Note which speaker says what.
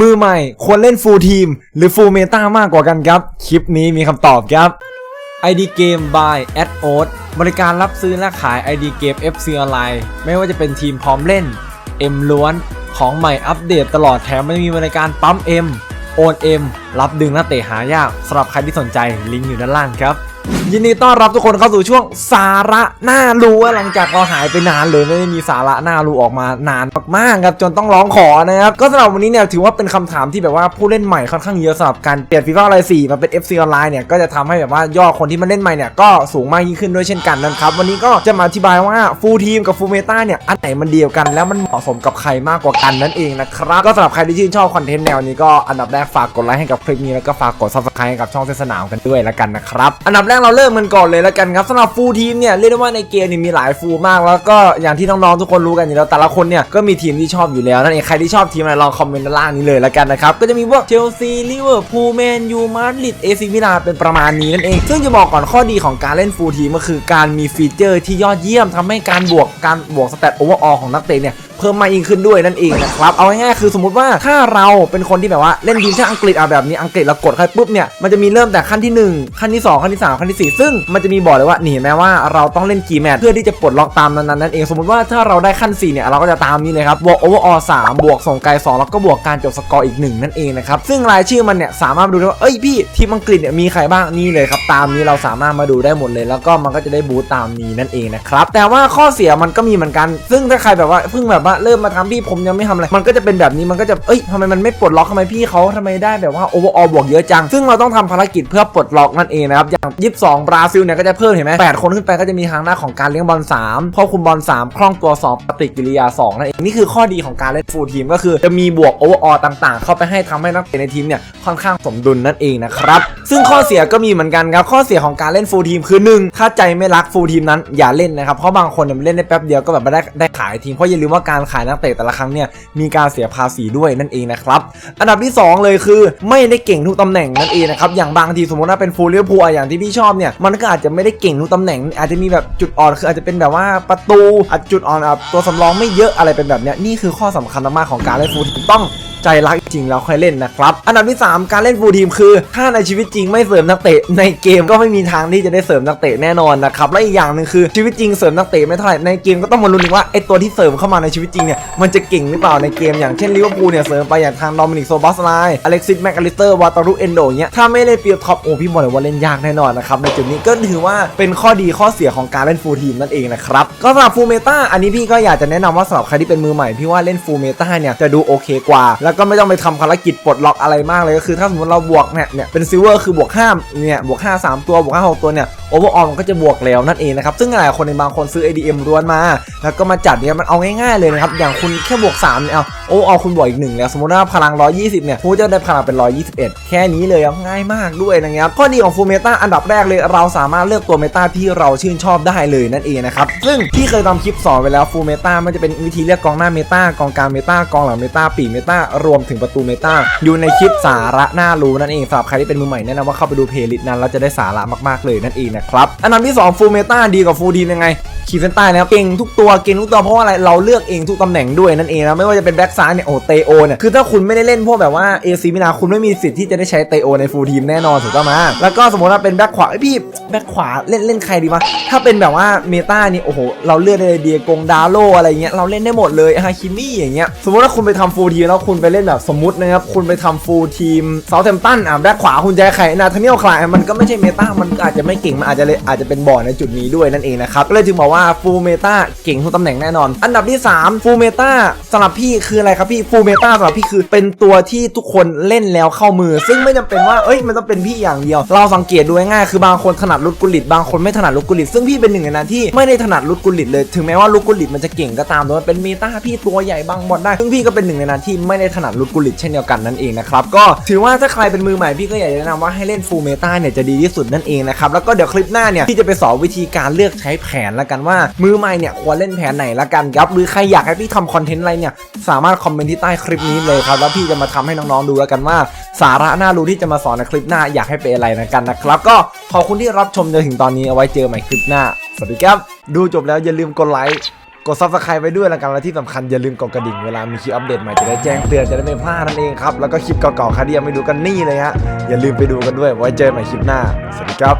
Speaker 1: มือใหม่ควรเล่นฟูลทีม หรือฟูลเมตามากกว่ากันครับ คลิปนี้มีคำตอบครับ ID Game by a d o t บริการรับซื้อและขาย ID Game FC ออนไลน์ไม่ว่าจะเป็นทีมพร้อมเล่น M ล้วน ของใหม่อัปเดตตลอดแถมไม่มีบริการปั๊ม M โอน M รับดึงนักเตะหายากสำหรับใครที่สนใจลิงก์อยู่ด้านล่างครับ ยินดีต้อนรับทุกคนเข้าสู่ช่วงสาระน่ารู้หลังจากเราหายไปนานเลยไม่ได้มีสาระน่ารู้ออกมานานมากๆครับจนต้องร้องขอนะครับก็สำหรับวันนี้เนี่ยถือว่าเป็นคำถามที่แบบว่าผู้เล่นใหม่ค่อนข้างเยอะสำหรับการเปลี่ยนฟีฟ่าอะไร4มาเป็น FC ออนไลน์เนี่ยก็จะทำให้แบบว่ายอดคนที่มาเล่นใหม่เนี่ยก็สูงมากยิ่งขึ้นด้วยเช่นกันนะครับวันนี้ก็จะมาอธิบายว่าฟูลทีมกับฟูลเมตาเนี่ยอันไหนมันเดียวกัน แล้วมันเหมาะสมกับใครมากกว่ากันนั่นเองนะครับก็สำหรับใครที่ชื่นชอบคอนเทนต์แนวนี้ก็อันดับแรกฝากกดไลค์ให้กับคลิปนี้แล้วก็ฝากกด subscribe ให้กับช่องเส้นสนามกันด้วยแล้วกันนะครับอันดับแรกเราเริ่มกันก่อนเลยแล้วกันครับสำหรับฟูลทีมเนี่ยเรียกได้ว่าในเกมนี่มีหลายฟูลมาก แล้วก็อย่างที่น้องๆทุกคนรู้กันอยู่แล้วแต่ละคนเนี่ยก็มีทีมที่ชอบอยู่แล้วนั่นเองใครที่ชอบทีมอะไรลองคอมเมนต์ด้านล่างนี้เลยแล้วกันนะครับก็จะมีพวกเชลซีลิเวอร์พูลแมนยูมาดริดเอซิมิลานเป็นประมาณนี้นั่นเองซึ่งจะบอกก่อนข้อดีของการเล่นฟูลทีมก็คือการมีฟีเจอร์ที่ยอดเยี่ยมทำให้การบวกการบวกสเตตโอเวอร์ออลของนักเตะเนี่ย เพิ่มมากยิ่งขึ้นด้วยนั่นเองนะครับเอาง่ายๆคือสมมติว่าถ้าเราเป็นคนที่แบบว่าเล่นทีมชาติอังกฤษอะแบบนี้อังกฤษเรากดเข้าไปปุ๊บเนี่ยมันจะมีเริ่มแต่ขั้นที่ 1 ขั้นที่ 2 ขั้นที่ 3 ขั้นที่ 4 ซึ่งมันจะมีบอกเลยว่านี่เห็นไหมว่าเราต้องเล่นกี่แมตช์เพื่อที่จะปลดล็อกตามนั้นๆนั่นเองสมมติว่าถ้าเราได้ขั้น4เนี่ยเราก็จะตามนี้เลยครับบวกโอเวอร์ออล3บวกส่งไกล2แล้วก็บวกการจบสกอร์อีก 1 นั่นเองนะครับซึ่งรายชื่อมันเนี่ยสามารถดูได้ว่าเอ้ยพี่ทีมอังกฤษเนี่ยมีใครบ้างนี่เลยครับตามนี้เราสามารถมาดูได้หมดเลย แล้วก็มันก็จะได้บูตตามนี้นั่นเองนะครับแต่ว่าข้อเสียมันก็มีเหมือนกัน ซึ่งถ้าใครแบบว่าเพิ่งแบบว่าเริ่มมาทำพี่ผมยังไม่ทำอะไรมันก็จะเป็นแบบนี้มันก็จะเอ้ยทำไมมันไม่ปลดล็อกทำไมพี่เขาทำไมได้แบบว่าโอเวอร์ออลบวกเยอะจัง ซึ่งเราต้องทำภารกิจเพื่อปลดล็อกนั่นเองนะครับอย่าง22บราซิลเนี่ยก็จะเพิ่มเห็นไหม8คนขึ้นไปก็จะมีทางหน้าของการเลี้ยงบอล3ควบคุมบอล3คล่องตัว2ปฏิกิริยา2นั่นเองนี่คือข้อดีของการเล่นฟูลทีมก็คือจะมีบวกโอเวอร์ออลต่างๆ เข้าไปให้ทำให้นักเตะในทีมเนี่ยค่อนข้างสมดุลนั่นเองนะครับซึ่งข้อเสียก็มีเหมือนกันครับข้อเสียของการเล่นฟูลทีมคือหนึ่งถ้าใจไม่รักฟูลทีมนั้นอย่าเล่นนะครับเพราะบางคนเนี่ยมันเล่นได้แป๊บเดียวก็แบบไม่ได้ได้ขายทีมเพราะอย่าลืมว่าการการขายนักเตะแต่ละครั้งเนี่ยมีการเสียภาษีด้วยนั่นเองนะครับอันดับที่ 2 เลยคือ ไม่ได้เก่งทุกตำแหน่งนั่นเองนะครับอย่างบางทีสมมติว่าเป็นฟูลเลียพูอย่างที่พี่ชอบเนี่ยมันก็อาจจะไม่ได้เก่งทุกตำแหน่ง อาจจะมีแบบจุดอ่อนคืออาจจะเป็นแบบว่าประตูอาจจุดอ่อนตัวสำรองไม่เยอะอะไรเป็นแบบเนี้ยนี่คือข้อสำคัญมากๆของการเล่นฟูลที่ต้อง ใจรักจริงแล้วค่อยเล่นนะครับ อันดับที่ 3 การเล่นฟูลทีมคือ ถ้าในชีวิตจริงไม่เสริมนักเตะ ในเกมก็ไม่มีทางที่จะได้เสริมนักเตะแน่นอนนะครับและอีกอย่างหนึ่งคือชีวิตจริงเสริมนักเตะไม่เท่าไหร่ในเกมก็ต้องมาลุ้นว่าไอตัวที่เสริมเข้ามาในชีวิตจริงเนี่ยมันจะเก่งหรือเปล่าในเกมอย่างเช่นลิเวอร์พูลเนี่ยเสริมไปอย่างทางดอมินิกโซบอสไลน์อเล็กซิสแมคอลิสเตอร์วาตารุเอนโดเงี้ยถ้าไม่เล่นเปียท็อปโอ้พี่บอกเลยว่าเล่นยากแน่นอนนะครับในจุดนี้ก็ถือว่าเป็นข้อดีข้อเสียของการเล่นฟูลทีมนั่นเองนะครับก็สำหรับฟูลเมตาอันนี้พี่ก็อยากจะแนะนำว่าสำหรับใครที่เป็นมือใหม่พี่ว่าเล่นฟูลเมตาเนี่ยจะดูโอเคกว่าแล้วก็ไม่ต้องไปทำภารกิจปลดล็อกอะไรมากเลยก็คือ ถ้าสมมติเราบวกเนี่ยเนี่ยเป็นซิลเวอร์คือบวก5เนี่ยบวก5 3ตัวบวก5 6ตัวเนี่ยโอเวอร์ออลมันก็จะบวกแล้วนั่นเองนะครับซึ่งหลายคนในบางคนซื้อ ADM ล้วนมา แล้วก็มาจัดเนี่ยมันเอาง่ายๆเลยนะครับอย่างคุณแค่บวก3เนี่ยเอาโอเวอร์ออลคุณบวกอีกหนึ่งแล้วสมมติว่าพลัง 120 เนี่ยคุณจะได้พลังเป็น 121 แค่นี้เลยครับง่ายมากด้วยนะครับข้อดีของฟูลเมตาอันดับแรกเลยเราสามารถเลือกตัวเมตาที่เราชื่นชอบได้เลยนั่นเองนะครับซึ่งพี่เคยทำคลิปสอนไปแล้วฟูลเมตามันจะเป็นวิธีเลือกกองหน้าเมตากองกลางเมตากองหลังเมตาปีกเมตารวมถึงประตูเมตาอยู่ในคลิปสาระน่ารู้นั่นเองสำหรับใครที่เป็นมือใหม่แนะนำว่าเข้าไปดูเพลย์ลิสต์นั้นแล้วจะได้สาระมากๆเลยนั่นเองนะครับอันดับที่2ฟูลเมตาดีกว่าฟูลดียังไงขีดเส้นใต้นะครับเก่งทุกตัวเก่งทุกตัวเพราะอะไรเราเลือกเองทุกตำแหน่งด้วยนั่นเองนะไม่ว่าจะเป็นแบ็กซ้ายเนี่ยโอ้เตโอเนี่ยคือถ้าคุณไม่ได้เล่นพวกแบบว่าเอซีมินาคุณไม่มีสิทธิ์ที่จะได้ใช้เตโอในฟูลทีมแน่นอนถูกต้องไหมแล้วก็สมมติว่าเป็นแบ็กขวาไอพี่แบ็กขวาเล่นเล่นใครดีวะถ้าเป็นแบบว่าเมตานี่โอ้โหเราเลือกได้เลยเดียกงดาโลอะไรเงี้ยเราเล่นได้หมดเลยฮาคิมี่อย่างเงี้ยสมมติว่าคุณไปทำฟูลทีมแล้วคุณไปเล่นแบบสมมตินะครับคุณไปทำฟูลทีมเซาท์แฮมตันอะแบ็กขวาคุณจะใครนาธานิเอลคลายมันก็ไม่ใช่เมตามันอาจจะไม่เก่งมันอาจจะเลอาจจะเป็นบ่อในจุดนี้ด้วยนั่นเองนะครับก็เลยจึงบอกว่าฟูเมตาเก่งทุกตำแหน่งแน่นอน อันดับที่3ฟูเมตาสำหรับพี่คืออะไรครับพี่ฟูเมตาสำหรับพี่คือเป็นตัวที่ทุกคนเล่นแล้วเข้ามือ ซึ่งไม่จำเป็นว่าเอ้ยมันต้องเป็นพี่อย่างเดียว เราสังเกตดูง่ายๆคือบางคนถนัดลุดกุลิตบางคนไม่ถนัดลุดกุลิตซึ่งพี่เป็นหนึ่งในนั้นที่ไม่ได้ถนัดลุดกุลิตเลย ถึงแม้ว่าลุดกุลิตมันจะเก่งก็ตามแต่มันเป็นเมตาพี่ตัวใหญ่บางบอลได้ซึ่งพี่ก็เป็นหนึ่งในนั้นที่ไม่ได้ถนัดลุดกุลิตเช่นเดียวกันนั่นเองนะครับก็ถือว่าถ้าใครเป็นมือใหม่พี่ก็อยากจะแนะนำว่าให้เล่นฟูเมตาเนี่ยจะดีที่สุดนั่นเองนะครับแล้วก็เดี๋ยวลิปหน้าเนี่ยพี่จะไปสอนวิธีการเลือกใช้แผนละกันว่า มือใหม่เนี่ยควรเล่นแผนไหนละกันครับหรือใครอยากให้พี่ทำคอนเทนต์อะไรเนี่ยสามารถคอมเมนต์ที่ใต้คลิปนี้เลยครับแล้วพี่จะมาทำให้น้องๆดูแล้วกันว่า สาระน่ารู้ที่จะมาสอนในคลิปหน้าอยากให้เป็นอะไรนะกันนะครับก็ขอบคุณที่รับชมจนถึงตอนนี้เอาไว้เจอใหม่คลิปหน้า สวัสดีครับ ดูจบแล้วอย่าลืมกดไลค์กด subscribe ไปด้วยแล้วกันและที่สำคัญอย่าลืมกดกระดิ่งเวลามีคลิปอัปเดตใหม่จะได้แจ้งเตือนจะได้ไม่พลาดนั่นเองครับ แล้วก็คลิปเก่าๆใครที่ยังไม่ดูกันนี่เลยฮะอย่าลืมไปดูกันด้วยไว้เจอใหม่คลิปหน้า สวัสดีครับ